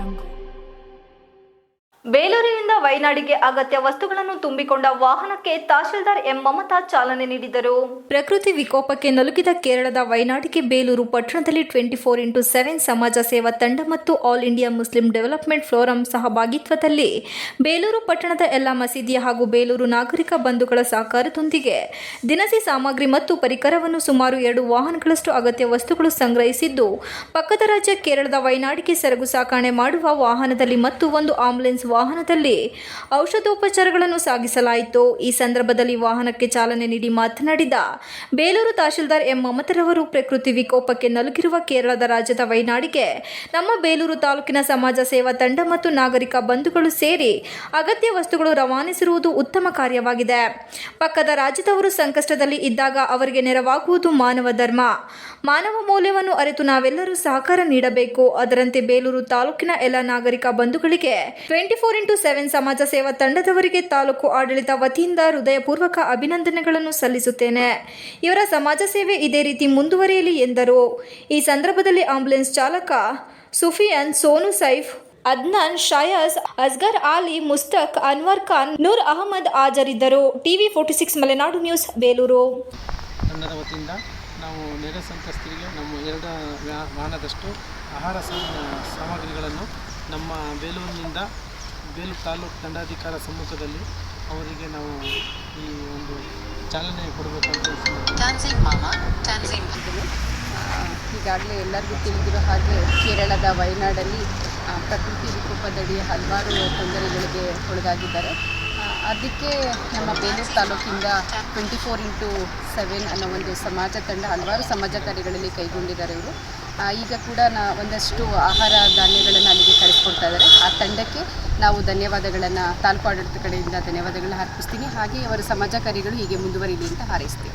Jungle. Beluri ವೈನಾಡಿಗೆ ಅಗತ್ಯ ವಸ್ತುಗಳನ್ನು ತುಂಬಿಕೊಂಡ ವಾಹನಕ್ಕೆ ತಹಶೀಲ್ದಾರ್ ಎಂ ಮಮತಾ ಚಾಲನೆ ನೀಡಿದರು. ಪ್ರಕೃತಿ ವಿಕೋಪಕ್ಕೆ ನಲುಗಿದ ಕೇರಳದ ವೈನಾಡಿಗೆ ಬೇಲೂರು ಪಟ್ಟಣದಲ್ಲಿ ಟ್ವೆಂಟಿ ಫೋರ್ ಇಂಟು ಸೆವೆನ್ ಸಮಾಜ ಸೇವಾ ತಂಡ ಮತ್ತು all India Muslim development forum ಸಹಭಾಗಿತ್ವದಲ್ಲಿ ಬೇಲೂರು ಪಟ್ಟಣದ ಎಲ್ಲ ಮಸೀದಿಯ ಹಾಗೂ ಬೇಲೂರು ನಾಗರಿಕ ಬಂಧುಗಳ ಸಹಕಾರದೊಂದಿಗೆ ದಿನಸಿ ಸಾಮಗ್ರಿ ಮತ್ತು ಪರಿಕರವನ್ನು ಸುಮಾರು ಎರಡು ವಾಹನಗಳಷ್ಟು ಅಗತ್ಯ ವಸ್ತುಗಳು ಸಂಗ್ರಹಿಸಿದ್ದು, ಪಕ್ಕದ ರಾಜ್ಯ ಕೇರಳದ ವೈನಾಡಿಗೆ ಸರಕು ಸಾಗಣೆ ಮಾಡುವ ವಾಹನದಲ್ಲಿ ಮತ್ತು ಒಂದು ಆಂಬುಲೆನ್ಸ್ ವಾಹನದಲ್ಲಿ ಔಷಧೋಪಚಾರಗಳನ್ನು ಸಾಗಿಸಲಾಯಿತು. ಈ ಸಂದರ್ಭದಲ್ಲಿ ವಾಹನಕ್ಕೆ ಚಾಲನೆ ನೀಡಿ ಮಾತನಾಡಿದ ಬೇಲೂರು ತಹಶೀಲ್ದಾರ್ ಎಂ ಮಮತರವರು ಪ್ರಕೃತಿ ವಿಕೋಪಕ್ಕೆ ನಲುಗಿರುವ ಕೇರಳದ ರಾಜ್ಯದ ವೈನಾಡಿಗೆ ನಮ್ಮ ಬೇಲೂರು ತಾಲೂಕಿನ ಸಮಾಜ ಸೇವಾ ತಂಡ ಮತ್ತು ನಾಗರಿಕ ಬಂಧುಗಳು ಸೇರಿ ಅಗತ್ಯ ವಸ್ತುಗಳು ರವಾನಿಸಿರುವುದು ಉತ್ತಮ ಕಾರ್ಯವಾಗಿದೆ. ಪಕ್ಕದ ರಾಜ್ಯದವರು ಸಂಕಷ್ಟದಲ್ಲಿ ಇದ್ದಾಗ ಅವರಿಗೆ ನೆರವಾಗುವುದು ಮಾನವ ಧರ್ಮ. ಮಾನವ ಮೌಲ್ಯವನ್ನು ಅರಿತು ನಾವೆಲ್ಲರೂ ಸಹಕಾರ ನೀಡಬೇಕು. ಅದರಂತೆ ಬೇಲೂರು ತಾಲೂಕಿನ ಎಲ್ಲ ನಾಗರಿಕ ಬಂಧುಗಳಿಗೆ ಟ್ವೆಂಟಿ ಫೋರ್ ಇಂಟು ಸೆವೆನ್ ಸಮಾಜ ಸೇವಾ ತಂಡದವರಿಗೆ ತಾಲೂಕು ಆಡಳಿತ ವತಿಯಿಂದ ಹೃದಯಪೂರ್ವಕ ಅಭಿನಂದನೆಗಳನ್ನು ಸಲ್ಲಿಸುತ್ತೇನೆ. ಇವರ ಸಮಾಜ ಸೇವೆ ಇದೇ ರೀತಿ ಮುಂದುವರಿಯಲಿ ಎಂದರು. ಈ ಸಂದರ್ಭದಲ್ಲಿ ಆಂಬುಲೆನ್ಸ್ ಚಾಲಕ ಸುಫಿಯನ್, ಸೋನು ಸೈಫ್, ಅದ್ನಾನ್ ಶಾಯಸ್ ಅಸ್ಗರ್ ಆಲಿ, ಮುಸ್ತಕ್, ಅನ್ವರ್ ಖಾನ್, ನೂರ್ ಅಹಮದ್ ಹಾಜರಿದ್ದರು. TV forty six Malenadu news, Belur. ನಾವು ನೆರೆ ಸಂತ್ರಸ್ತರಿಗೆ ನಮ್ಮ ಎರಡು ವಾಹನದಷ್ಟು ಆಹಾರ ಸಾಮಗ್ರಿಗಳನ್ನು ನಮ್ಮ ಬೇಲೂರಿನಿಂದ ಬೇಲೂರು ತಾಲೂಕು ದಂಡಾಧಿಕಾರ ಸಮ್ಮುಖದಲ್ಲಿ ಅವರಿಗೆ ನಾವು ಈ ಒಂದು ಚಾಲನೆ ಕೊಡಬೇಕಂತ. ಈಗಾಗಲೇ ಎಲ್ಲರಿಗೂ ತಿಳಿದಿರೋ ಹಾಗೆ ಕೇರಳದ ವಯನಾಡಲ್ಲಿ ಪ್ರಕೃತಿ ವಿಕೋಪದಡಿ ಹಲವಾರು ತೊಂದರೆಗಳಿಗೆ ಒಳಗಾಗಿದ್ದಾರೆ. ಅದಕ್ಕೆ ನಮ್ಮ ಬೇಲೂರು ತಾಲೂಕಿಂದ ಟ್ವೆಂಟಿ ಫೋರ್ ಇಂಟು ಸೆವೆನ್ ಅನ್ನೋ ಒಂದು ಸಮಾಜ ತಂಡ ಹಲವಾರು ಸಮಾಜ ಕಾರ್ಯಗಳಲ್ಲಿ ಕೈಗೊಂಡಿದ್ದಾರೆ ಇವರು. ಈಗ ಕೂಡ ನಾ ಒಂದಷ್ಟು ಆಹಾರ ಧಾನ್ಯಗಳನ್ನು ಅಲ್ಲಿಗೆ ಆ ತಂಡಕ್ಕೆ ನಾವು ಧನ್ಯವಾದಗಳನ್ನು ತಾಲೂಕು ಆಡಳಿತ ಕಡೆಯಿಂದ ಧನ್ಯವಾದಗಳನ್ನ ಅರ್ಪಿಸ್ತೀನಿ. ಹಾಗೆ ಅವರ ಸಮಾಜ ಕಾರ್ಯಗಳು ಹೀಗೆ ಮುಂದುವರಿಲಿ ಅಂತ ಹಾರೈಸ್ತೀವಿ.